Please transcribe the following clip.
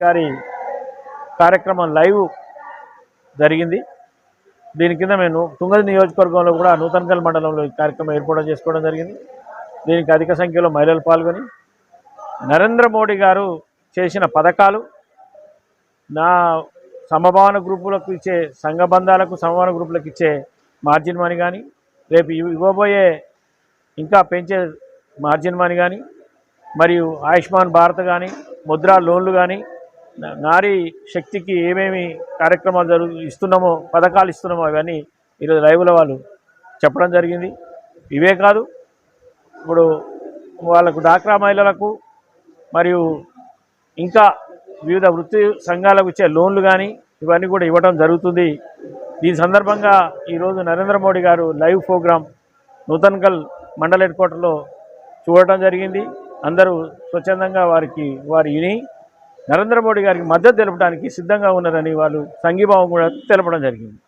గారి కార్యక్రమం లైవ్ జరిగింది. దీని కింద మేము తుంగది నియోజకవర్గంలో కూడా నూతనకల్ మండలంలో ఈ కార్యక్రమం ఏర్పాటు చేసుకోవడం జరిగింది. దీనికి అధిక సంఖ్యలో మహిళలు పాల్గొని నరేంద్ర మోడీ గారు చేసిన పథకాలు నా సమభావన గ్రూపులకు ఇచ్చే సంఘబంధాలకు సమభావన గ్రూపులకు ఇచ్చే మార్జిన్ మనీ కానీ రేపు ఇవ్వబోయే ఇంకా పెంచే మార్జిన్ మనీ కానీ మరియు ఆయుష్మాన్ భారత్ కానీ ముద్రా లోన్లు కానీ నారీ శక్తికి ఏమేమి కార్యక్రమాలు జరుగు ఇస్తున్నామో పథకాలు ఇస్తున్నామో అవన్నీ ఈరోజు లైవ్లో వాళ్ళు చెప్పడం జరిగింది. ఇవే కాదు ఇప్పుడు వాళ్ళకు డాక్రా మహిళలకు మరియు ఇంకా వివిధ వృత్తి సంఘాలకు ఇచ్చే లోన్లు కానీ ఇవన్నీ కూడా ఇవ్వడం జరుగుతుంది. దీని సందర్భంగా ఈరోజు నరేంద్ర మోడీ గారు లైవ్ ప్రోగ్రాం నూతన్కల్ మండల హెడ్ క్వార్టర్లో చూడటం జరిగింది. అందరూ స్వచ్ఛందంగా వారికి వారు విని నరేంద్ర మోడీ గారికి మద్దతు తెలపడానికి సిద్ధంగా ఉన్నారని వాళ్ళు సంఘీభావం కూడా తెలపడం జరిగింది.